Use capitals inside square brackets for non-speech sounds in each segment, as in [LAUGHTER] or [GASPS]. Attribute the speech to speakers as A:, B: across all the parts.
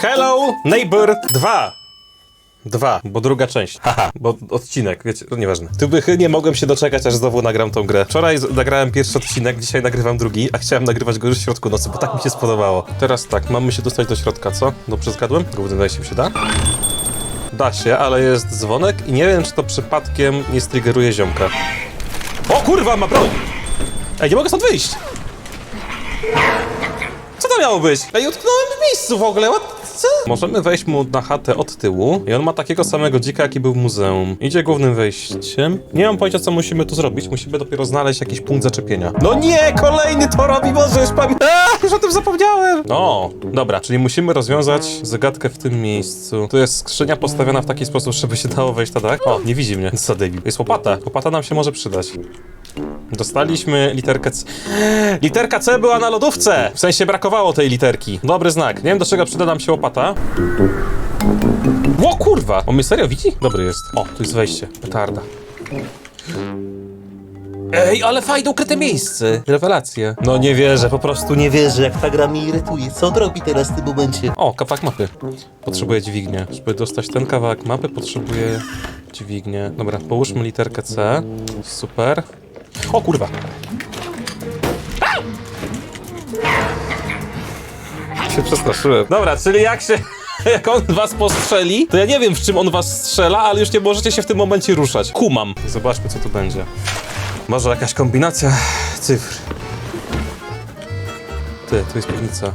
A: Hello Neighbor 2. Dwa, bo druga część. [LAUGHS] Haha, bo odcinek, wiecie, no nieważne. Tu bych nie mogłem się doczekać, aż znowu nagram tą grę. Wczoraj nagrałem pierwszy odcinek, dzisiaj nagrywam drugi, a chciałem nagrywać go już w środku nocy, bo tak mi się spodobało. Teraz tak, mamy się dostać do środka, co? Dobrze zgadłem? Głównym wejściem się da? Da się, ale jest dzwonek i nie wiem, czy to przypadkiem nie striggeruje ziomka. O kurwa, ma broń! Ej, nie mogę stąd wyjść! To miało być? Ej, utknąłem w miejscu w ogóle, what? Co? Możemy wejść mu na chatę od tyłu i on ma takiego samego dzika, jaki był w muzeum. Idzie głównym wejściem. Nie mam pojęcia, co musimy tu zrobić. Musimy dopiero znaleźć jakiś punkt zaczepienia. No nie, kolejny to robi, Boże, już pamiętam. Już o tym zapomniałem. No, dobra, czyli musimy rozwiązać zagadkę w tym miejscu. Tu jest skrzynia postawiona w taki sposób, żeby się dało wejść, tak? O, nie widzi mnie. Co debil. Jest łopata. Łopata nam się może przydać. Dostaliśmy literkę C. Literka C była na lodówce! W sensie brakowało tej literki. Dobry znak. Nie wiem do czego przyda nam się łopata. Ło kurwa! On mnie serio widzi? Dobry jest. O, tu jest wejście. Petarda. Ej, ale fajne ukryte miejsce. Rewelacja. No nie wierzę, po prostu nie wierzę.
B: Jak ta gra mnie irytuje, co on robi teraz w tym momencie?
A: O, kawałek mapy. Potrzebuję dźwignię. Żeby dostać ten kawałek mapy, potrzebuję dźwignię. Dobra, połóżmy literkę C. Super. O kurwa! Się przestraszyłem. Dobra, czyli jak się... [LAUGHS] Jak on was postrzeli, to ja nie wiem w czym on was strzela, ale już nie możecie się w tym momencie ruszać. Kumam. Zobaczmy co tu będzie. Może jakaś kombinacja cyfr. Ty, tu jest piwnica.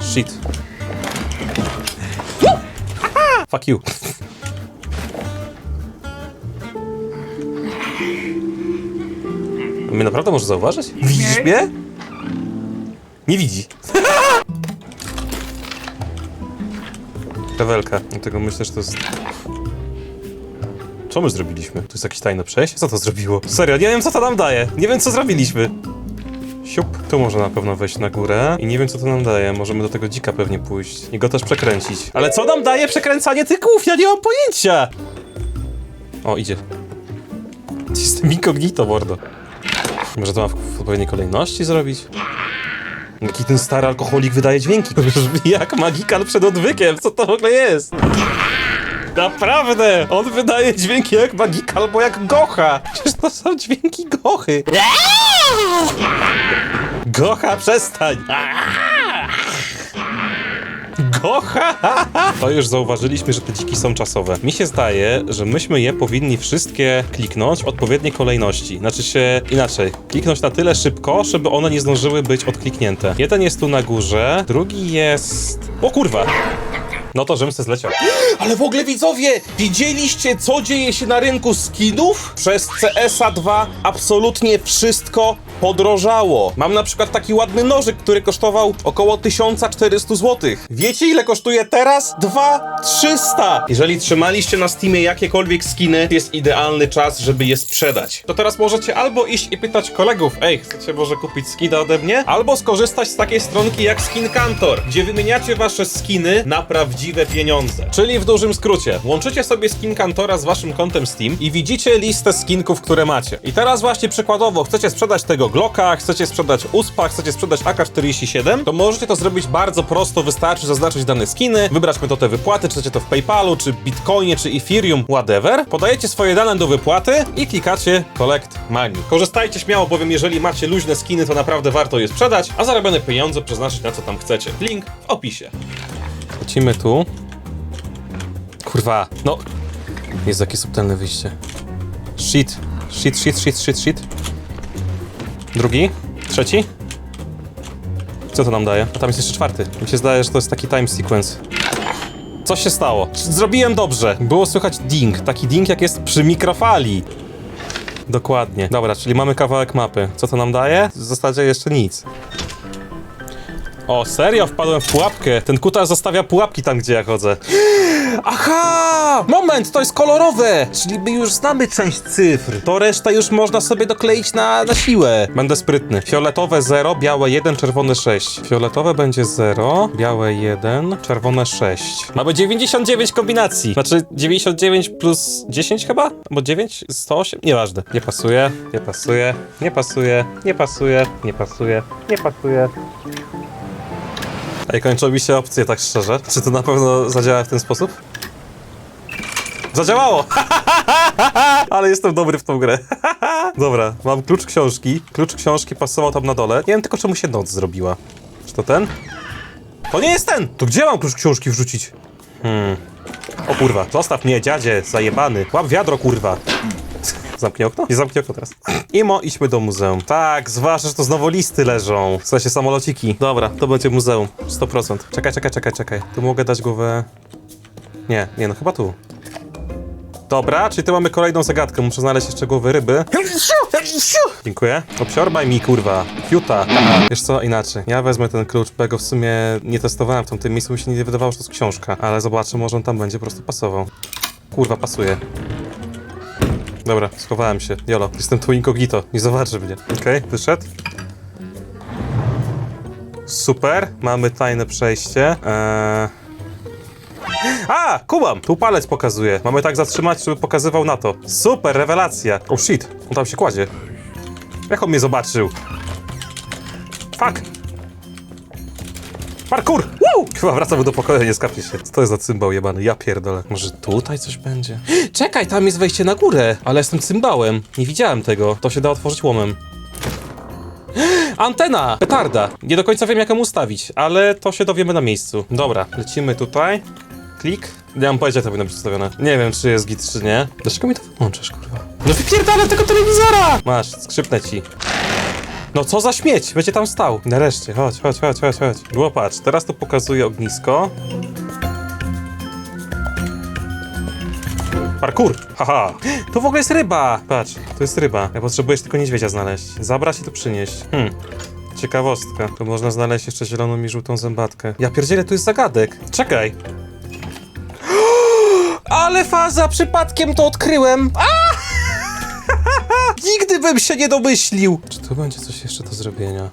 A: Shit. Fuck you. Mnie naprawdę może zauważyć? Widzisz mnie? Nie widzi. Rewelka. Dlatego myślę, że to jest... Co my zrobiliśmy? Tu jest jakieś tajne przejście? Co to zrobiło? Serio, nie wiem co to nam daje. Nie wiem co zrobiliśmy. Siup. Tu można na pewno wejść na górę i nie wiem co to nam daje. Możemy do tego dzika pewnie pójść i go też przekręcić. Ale co nam daje przekręcanie tych głów? Ja nie mam pojęcia! O, idzie. Jestem incognito, mordo. Może to ma w, odpowiedniej kolejności zrobić? Jaki ten stary alkoholik wydaje dźwięki? [LAUGHS] Jak magikan przed odwykiem. Co to w ogóle jest? Naprawdę! On wydaje dźwięki jak magik albo jak gocha! Przecież to są dźwięki gochy! Gocha, przestań! Gocha! To już zauważyliśmy, że te dziki są czasowe. Mi się zdaje, że myśmy je powinni wszystkie kliknąć w odpowiedniej kolejności. Znaczy się inaczej. Kliknąć na tyle szybko, żeby one nie zdążyły być odkliknięte. Jeden jest tu na górze, drugi jest... O kurwa! No to żebym se zleciał. [GASPS]
B: Ale w ogóle widzowie, widzieliście co dzieje się na rynku skinów? Przez CSA 2 absolutnie wszystko podrożało. Mam na przykład taki ładny nożyk, który kosztował około 1400 zł. Wiecie ile kosztuje teraz? 2300! Jeżeli trzymaliście na Steamie jakiekolwiek skiny, jest idealny czas, żeby je sprzedać. To teraz możecie albo iść i pytać kolegów, ej, chcecie może kupić skina ode mnie? Albo skorzystać z takiej stronki jak Skin Kantor, gdzie wymieniacie wasze skiny na prawdziwe pieniądze. Czyli w dużym skrócie, łączycie sobie Skin Kantora z waszym kontem Steam i widzicie listę skinków, które macie. I teraz właśnie przykładowo chcecie sprzedać tego Glocka, chcecie sprzedać USPA, chcecie sprzedać AK-47, to możecie to zrobić bardzo prosto, wystarczy zaznaczyć dane skiny, wybrać metodę wypłaty, czy chcecie to w PayPalu, czy Bitcoinie, czy Ethereum, whatever. Podajecie swoje dane do wypłaty i klikacie Collect Money. Korzystajcie śmiało, bowiem jeżeli macie luźne skiny, to naprawdę warto je sprzedać, a zarobione pieniądze przeznaczyć na co tam chcecie. Link w opisie.
A: Lecimy tu. Kurwa, no. Jest takie subtelne wyjście. Shit. Shit, shit, shit, shit, shit. Drugi. Trzeci. Co to nam daje? A tam jest jeszcze czwarty. Mi się zdaje, że to jest taki time sequence. Co się stało? Zrobiłem dobrze. Było słychać ding. Taki ding jak jest przy mikrofali. Dokładnie. Dobra, czyli mamy kawałek mapy. Co to nam daje? W zasadzie jeszcze nic. O, serio? Wpadłem w pułapkę. Ten kutas zostawia pułapki tam, gdzie ja chodzę. Aha! Moment, to jest kolorowe! Czyli my już znamy część cyfr. To reszta już można sobie dokleić na, na siłę. Będę sprytny. Fioletowe 0, białe 1, czerwone 6. Fioletowe będzie 0, białe 1, czerwone 6. Mamy 99 kombinacji. Znaczy 99 plus 10 chyba? Albo 9? 108? Nieważne. Nie pasuje, nie pasuje, nie pasuje, nie pasuje, nie pasuje, nie pasuje. Ej, kończą mi się opcje, tak szczerze. Czy to na pewno zadziała w ten sposób? Zadziałało! [LAUGHS] Ale jestem dobry w tą grę. [LAUGHS] Dobra, mam klucz książki. Klucz książki pasował tam na dole. Nie wiem tylko, czemu się noc zrobiła. Czy to ten? To nie jest ten! To gdzie mam klucz książki wrzucić? Hmm. O kurwa, zostaw mnie, dziadzie, zajebany. Łap wiadro, kurwa. Zamknij okno? Nie zamknij okno teraz. Imo, idźmy do muzeum. Tak, zwłaszcza, że to znowu listy leżą. W sensie samolociki. Dobra, to będzie muzeum. 100%. Czekaj, czekaj, czekaj, czekaj. Tu mogę dać głowę... Nie, nie, no chyba tu. Dobra, czyli tu mamy kolejną zagadkę. Muszę znaleźć jeszcze głowy ryby. Dziękuję. Obsiorbaj mi, kurwa. Fiuta. Wiesz co, inaczej. Ja wezmę ten klucz, bo go w sumie nie testowałem w tamtym miejscu, mi się nie wydawało, że to jest książka. Ale zobaczę, może on tam będzie po prostu pasował. Kurwa, pasuje. Dobra, schowałem się. Jolo, jestem tu incognito. Nie zobaczy mnie. Okej, wyszedł. Super, mamy tajne przejście. Eee... A, kumam! Tu palec pokazuje. Mamy tak zatrzymać, żeby pokazywał na to. Super, rewelacja. Oh shit, on tam się kładzie. Jak on mnie zobaczył? Fuck! Parkour! Woo! Chyba wracamy do pokoju, nie skapnie się. Co to jest za cymbał jebany? Ja pierdolę. Może tutaj coś będzie? Czekaj, tam jest wejście na górę. Ale jestem cymbałem. Nie widziałem tego. To się da otworzyć łomem. Antena! Petarda! Nie do końca wiem, jak ją ustawić, ale to się dowiemy na miejscu. Dobra, lecimy tutaj. Klik. Nie mam pojęcia, jak to powinno być ustawione. Nie wiem, czy jest git, czy nie. Dlaczego mi to wyłączysz, kurwa? No wypierdalę tego telewizora! Masz, skrzypnę ci. No co za śmieć, będzie tam stał. Nareszcie, chodź, chodź, chodź, chodź, chodź. Było teraz to pokazuje ognisko. Parkour! Haha! Tu w ogóle jest ryba! Patrz, tu jest ryba. Ja potrzebujesz tylko niedźwiedzia znaleźć. Zabrać i tu przynieść. Hmm. Ciekawostka. Tu można znaleźć jeszcze zieloną i żółtą zębatkę. Ja pierdzielę, tu jest zagadek. Czekaj. [GASPS] Ale faza, przypadkiem to odkryłem. Nigdy bym się nie domyślił. Czy tu będzie coś jeszcze do zrobienia?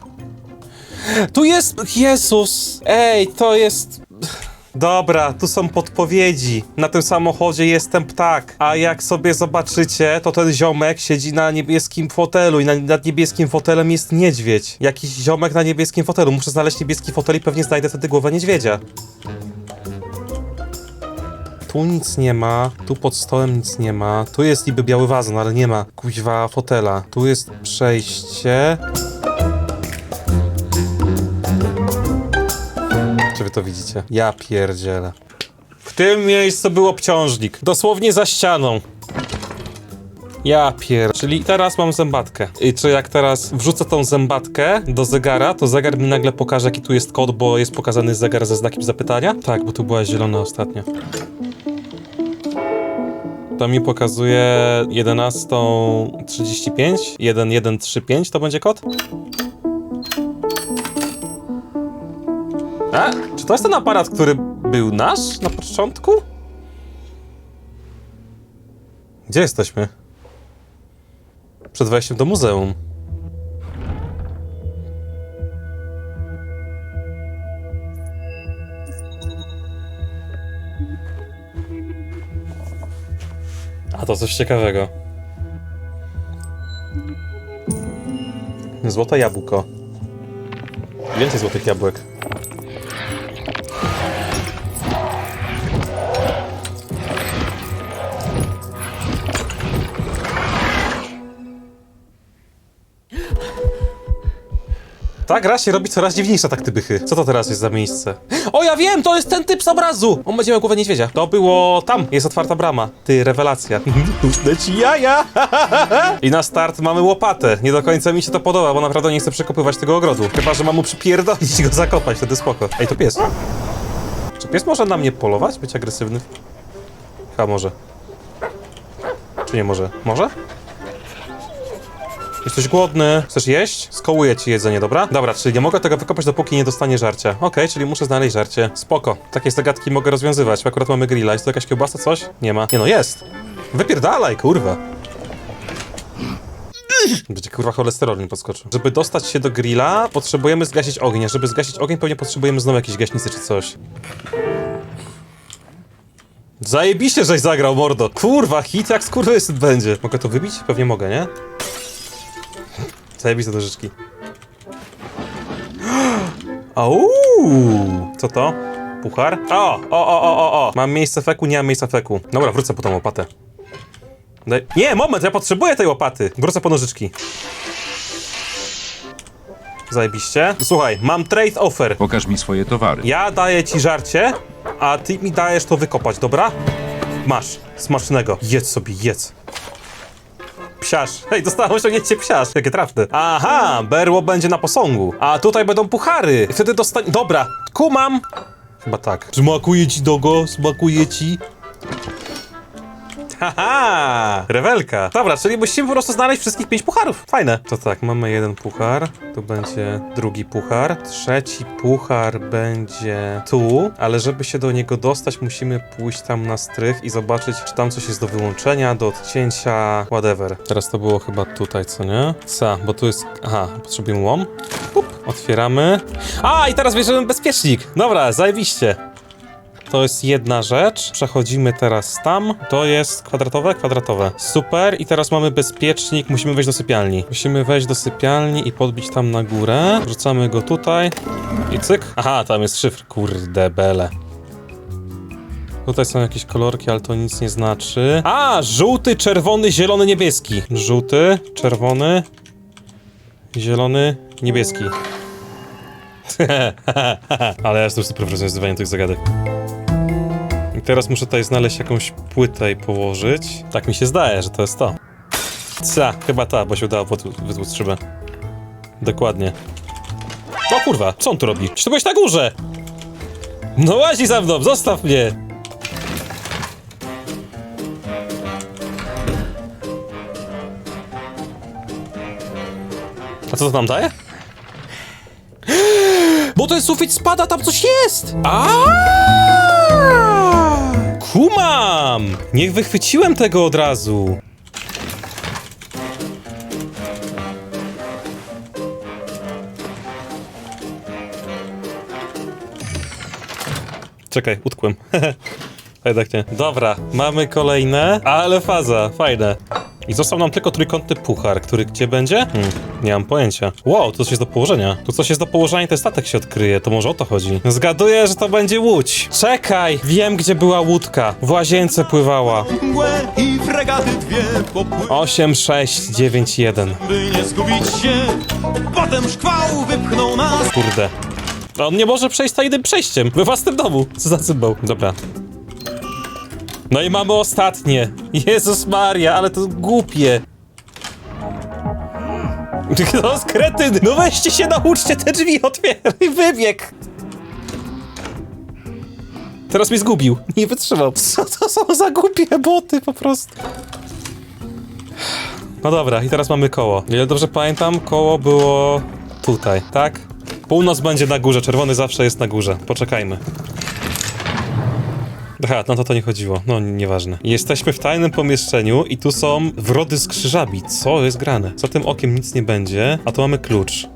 A: Tu jest... Jezus! Ej, to jest... Dobra, tu są podpowiedzi. Na tym samochodzie jestem ptak. A jak sobie zobaczycie, to ten ziomek siedzi na niebieskim fotelu i na, nad niebieskim fotelem jest niedźwiedź. Jakiś ziomek na niebieskim fotelu. Muszę znaleźć niebieski fotel i pewnie znajdę wtedy głowę niedźwiedzia. Tu nic nie ma, tu pod stołem nic nie ma. Tu jest niby biały wazon, ale nie ma kuźwa fotela. Tu jest przejście. Czy wy to widzicie? Ja pierdzielę. W tym miejscu był obciążnik. Dosłownie za ścianą. Ja pier... Czyli teraz mam zębatkę. I czy jak teraz wrzucę tą zębatkę do zegara, to zegar mi nagle pokaże, jaki tu jest kod, bo jest pokazany zegar ze znakiem zapytania? Tak, bo tu była zielona ostatnio. To mi pokazuje 11.35, 1135 to będzie kod? A, czy to jest ten aparat, który był nasz na początku? Gdzie jesteśmy? Przed wejściem do muzeum. A to coś ciekawego. Złote jabłko. Więcej złotych jabłek. Ta gra się robi coraz dziwniejsza, tak ty bychy. Co to teraz jest za miejsce? O, ja wiem, to jest ten typ z obrazu! On będzie miał głowę niedźwiedzia. To było tam, jest otwarta brama. Ty, rewelacja. [LAUGHS] Ci jaja! [LAUGHS] I na start mamy łopatę. Nie do końca mi się to podoba, bo naprawdę nie chcę przekopywać tego ogrodu. Chyba, że mam mu przypierdolić i go zakopać, wtedy spoko. Ej, to pies. Czy pies może na mnie polować, być agresywny? Chyba może. Czy nie może? Może? Jesteś głodny. Chcesz jeść? Skołuję ci jedzenie, dobra? Dobra, czyli nie mogę tego wykopać, dopóki nie dostanie żarcia. Okej, czyli muszę znaleźć żarcie. Spoko. Takie zagadki mogę rozwiązywać. Akurat mamy grilla. Jest to jakaś kiełbasa, coś? Nie ma. Nie no, jest. Wypierdalaj, kurwa. Będzie kurwa cholesterol mi podskoczył. Żeby dostać się do grilla, potrzebujemy zgasić ogień. A żeby zgasić ogień, pewnie potrzebujemy znowu jakiejś gaśnicy czy coś. Zajebiście, żeś zagrał, mordo. Kurwa, hit jak skurwysyn będzie. Mogę to wybić? Pewnie mogę, nie? Zajebiste nożyczki. [GASPS] Au! Co to? Puchar? O, o, o, o, o, o. Mam miejsce feku, nie mam miejsca feku. Dobra, wrócę po tą łopatę. Daj... Nie, moment, ja potrzebuję tej łopaty. Wrócę po nożyczki. Zajebiście. Słuchaj, mam trade offer.
C: Pokaż mi swoje towary.
A: Ja daję ci żarcie, a ty mi dajesz to wykopać, dobra? Masz, smacznego. Jedz sobie, jedz. Psiarz. Hej, dostałem osiągnięcie psiarz. Jakie trafne. Aha, berło będzie na posągu. A tutaj będą puchary. Wtedy dostań... Dobra, kumam. Chyba tak. Smakuje ci, Dogo? Smakuje ci? Haha! Rewelka. Dobra, czyli musimy po prostu znaleźć wszystkich pięć pucharów. Fajne. To tak, mamy jeden puchar. Tu będzie drugi puchar. Trzeci puchar będzie tu, ale żeby się do niego dostać, musimy pójść tam na strych i zobaczyć, czy tam coś jest do wyłączenia, do odcięcia, whatever. Teraz to było chyba tutaj, co nie? Co? Bo tu jest... Aha, potrzebujemy łom. Pup, otwieramy. A, i teraz bierzemy bezpiecznik. Dobra, zajebiście. To jest jedna rzecz. Przechodzimy teraz tam. To jest kwadratowe? Kwadratowe. Super. I teraz mamy bezpiecznik. Musimy wejść do sypialni. Musimy wejść do sypialni i podbić tam na górę. Wrzucamy go tutaj. I cyk. Aha, tam jest szyfr. Kurde bele. Tutaj są jakieś kolorki, ale to nic nie znaczy. A! Żółty, czerwony, zielony, niebieski. Żółty, czerwony, zielony, niebieski. [LAUGHS] ale ja jestem super w rozwiązywaniu tych zagadek. Teraz muszę tutaj znaleźć jakąś płytę i położyć. Tak mi się zdaje, że to jest to. Ca, chyba ta, bo się udało wytłuc- szybę. Dokładnie. O kurwa, co on tu robi? Czy ty byłeś na górze? No łazi za mną, zostaw mnie! A co to nam daje? [GASPS] Bo ten sufit spada, tam coś jest! A! Kumam! Niech wychwyciłem tego od razu. Czekaj, utkłem. [LAUGHS] A Jednak nie. Dobra, mamy kolejne, ale faza, fajne. I został nam tylko trójkątny puchar, który gdzie będzie? Hmm, nie mam pojęcia. Wow, tu coś jest do położenia. Tu coś jest do położenia i ten statek się odkryje, to może o to chodzi. Zgaduję, że to będzie łódź. Czekaj, wiem gdzie była łódka. W łazience pływała.
D: mgłę i fregaty dwie popływ,
A: 8, 6, 9, 1.
D: by nie zgubić się. Potem szkwał wypchnął nas.
A: Kurde. On nie może przejść tajnym przejściem we własnym domu. Co za cymbał. Dobra. No i mamy ostatnie. Jezus Maria, ale to głupie. No skretyn! No weźcie się nauczcie te drzwi otwieraj, wybieg! Teraz mnie zgubił. Nie wytrzymał. Co to są za głupie boty po prostu? No dobra, i teraz mamy koło. Ile dobrze pamiętam, koło było tutaj, tak? Północ będzie na górze, czerwony zawsze jest na górze. Poczekajmy. Aha, no to to nie chodziło. No, nieważne. Jesteśmy w tajnym pomieszczeniu i tu są wrody z krzyżami. Co jest grane? Za tym okiem nic nie będzie, a tu mamy klucz.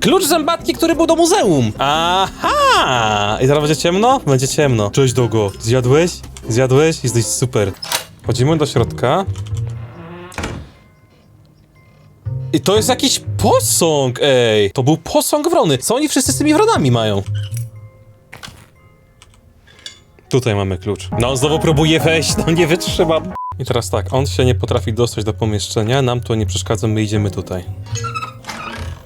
A: Klucz zębatki, który był do muzeum! Aha! I teraz będzie ciemno? Będzie ciemno. Cześć, Dogo. Zjadłeś? Zjadłeś? Jesteś super. Chodzimy do środka. I to jest jakiś posąg, ej! To był posąg wrony. Co oni wszyscy z tymi wronami mają? Tutaj mamy klucz. No, znowu próbuje wejść, no nie wytrzymam. I teraz tak, on się nie potrafi dostać do pomieszczenia, nam to nie przeszkadza, my idziemy tutaj.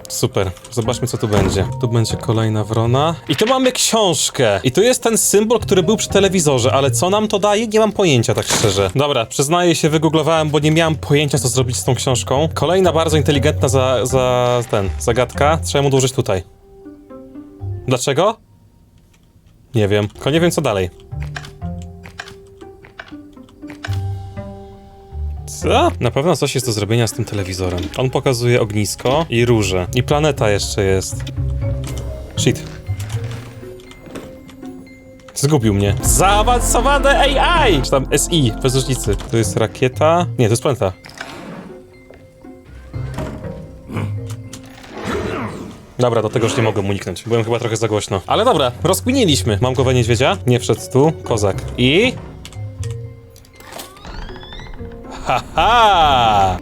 A: Super, zobaczmy co tu będzie. Tu będzie kolejna wrona. I tu mamy książkę. I tu jest ten symbol, który był przy telewizorze, ale co nam to daje? Nie mam pojęcia, tak szczerze. Dobra, przyznaję się, wygooglowałem, bo nie miałem pojęcia, co zrobić z tą książką. Kolejna bardzo inteligentna za, za ten, zagadka. Trzeba ją odłożyć tutaj. Dlaczego? Nie wiem. Tylko nie wiem, co dalej. Co? Na pewno coś jest do zrobienia z tym telewizorem. On pokazuje ognisko i róże. I planeta jeszcze jest. Shit. Zgubił mnie. Zaawansowane AI! Czy tam SI, bez różnicy. To jest rakieta. Nie, to jest planeta. Dobra, do tego już nie mogłem uniknąć. Byłem chyba trochę za głośno. Ale dobra, rozkminiliśmy. Mam głowę niedźwiedzia. Nie wszedł tu. Kozak. I... Haha!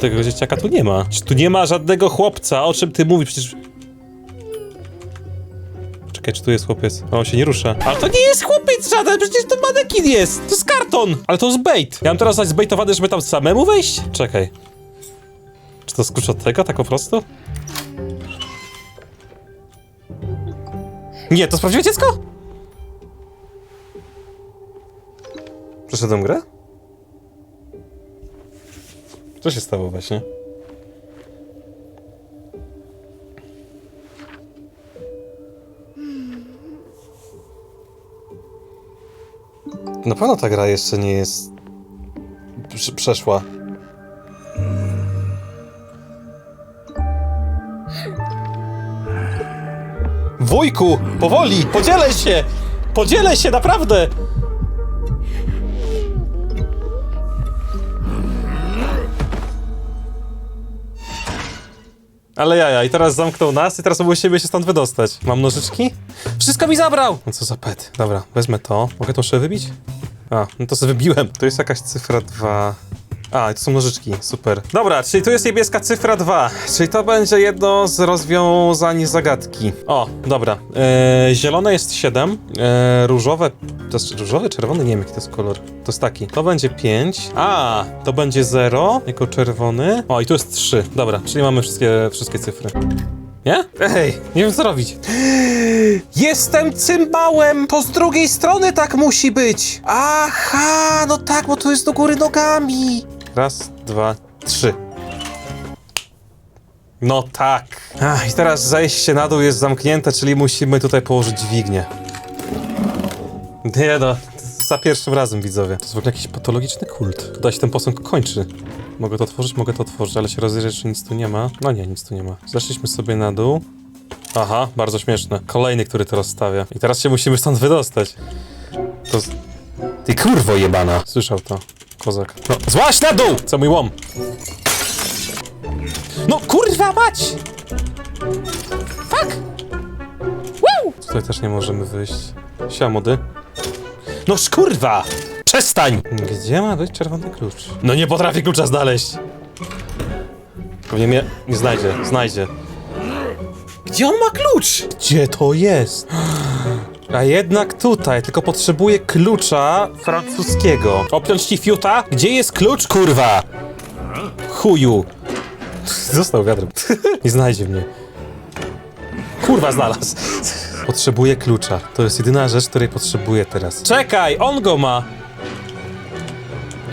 A: Tego dzieciaka tu nie ma. Czy Tu nie ma żadnego chłopca, o czym ty mówisz? Przecież... Czekaj, czy tu jest chłopiec? O, on się nie rusza. Ale to nie jest chłopiec żaden, przecież to manekin jest! To jest karton! Ale to jest bait. Ja mam teraz zostać zbaitowany, żeby tam samemu wejść? Czekaj. Czy to skróć od tego, tak po prostu? Nie, to sprawdziłeś dziecko? Przeszedłem grę? Co się stało właśnie? Na pewno ta gra jeszcze nie jest prze- przeszła. Wujku, powoli, podzielę się! Podzielę się, naprawdę! Ale jaja, i teraz zamknął nas i teraz musimy się stąd wydostać. Mam nożyczki? Wszystko mi zabrał! No co za pet. Dobra, wezmę to. Mogę to jeszcze wybić? A, no to sobie wybiłem. To jest jakaś cyfra 2. A, to są nożyczki, super. Dobra, czyli tu jest niebieska cyfra 2, czyli to będzie jedno z rozwiązań zagadki. O, dobra. E, zielone jest 7, e, różowe, to jest różowy, czerwony, nie wiem jaki to jest kolor. To jest taki. To będzie 5. A, to będzie 0 jako czerwony. O, i tu jest 3. Dobra, czyli mamy wszystkie, wszystkie cyfry. Nie? Ej, nie wiem co robić. Jestem cymbałem! To z drugiej strony tak musi być! Aha, no tak, bo to jest do góry nogami! Raz, dwa, trzy. No tak. Ach, I teraz zejście na dół jest zamknięte, czyli musimy tutaj położyć dźwignię. Nie no, za pierwszym razem widzowie. To jest w ogóle jakiś patologiczny kult. Tutaj się ten posąg kończy. Mogę to otworzyć, mogę to otworzyć, ale się rozejrzeć, czy nic tu nie ma. No nie, nic tu nie ma. Zeszliśmy sobie na dół. Aha, bardzo śmieszne. Kolejny, który to rozstawia. I teraz się musimy stąd wydostać. To... Ty kurwo jebana. Słyszał to. Kozak. No, złaś na dół! Co mój łom? No kurwa mać! Fuck! Woo! Tutaj też nie możemy wyjść. Sia mody. No kurwa! Przestań! Gdzie ma być czerwony klucz? No nie potrafię klucza znaleźć. Pewnie mnie nie znajdzie. Znajdzie. Gdzie on ma klucz? Gdzie to jest? A jednak tutaj, tylko potrzebuję klucza francuskiego. Opiąć fiuta? Gdzie jest klucz, kurwa? Chuju. Został wiatrem. [LAUGHS] Nie znajdzie mnie. Kurwa znalazł. Potrzebuję klucza. To jest jedyna rzecz, której potrzebuję teraz. Czekaj, on go ma.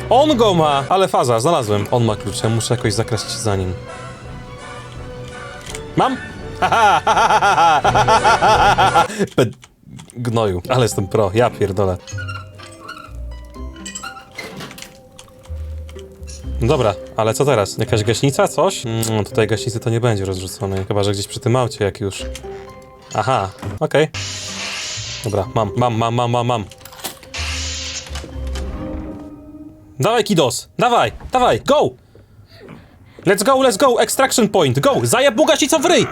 A: On go ma! Ale faza, znalazłem. On ma klucz, muszę jakoś zakraść za nim. Mam? [LAUGHS] Pe- [LAUGHS] Gnoju, ale jestem pro, ja pierdolę. Dobra, ale co teraz? Jakaś gaśnica, coś? Mm, tutaj gaśnicy to nie będzie rozrzuconej, chyba że gdzieś przy tym aucie jak już. Aha, okej. Dobra, mam, mam, mam, mam, mam, mam. Dawaj, Kidos! Dawaj, dawaj, go! Let's go, let's go! Extraction point, go! Zajeb mu gaśnicą w ryj!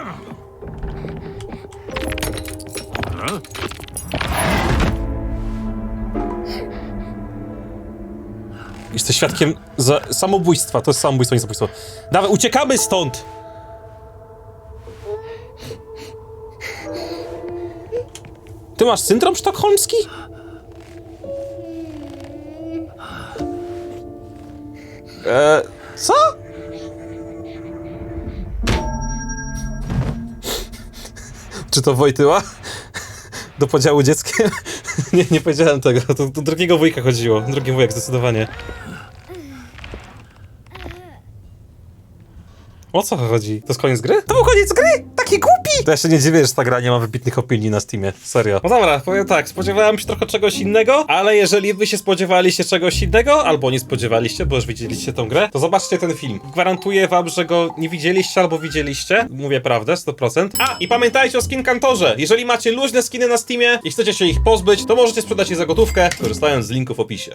A: Jesteś świadkiem za samobójstwa. To jest samobójstwo, nie zabójstwo. Dawaj, uciekamy stąd! Ty masz syndrom sztokholmski? Eee, co? Czy to Wojtyła? Do podziału dzieckiem? [LAUGHS] nie, nie powiedziałem tego. To do drugiego wujka chodziło. Drugi wujek zdecydowanie. O co chodzi? To jest koniec gry? To był koniec gry? Taki głupi! To ja się nie dziwię, że ta gra nie ma wybitnych opinii na Steamie. Serio. No dobra, powiem tak, spodziewałem się trochę czegoś innego, ale jeżeli wy się spodziewaliście czegoś innego, albo nie spodziewaliście, bo już widzieliście tą grę, to zobaczcie ten film. Gwarantuję wam, że go nie widzieliście albo widzieliście. Mówię prawdę, 100%. A, i pamiętajcie o skin kantorze. Jeżeli macie luźne skiny na Steamie i chcecie się ich pozbyć, to możecie sprzedać je za gotówkę, korzystając z linku w opisie.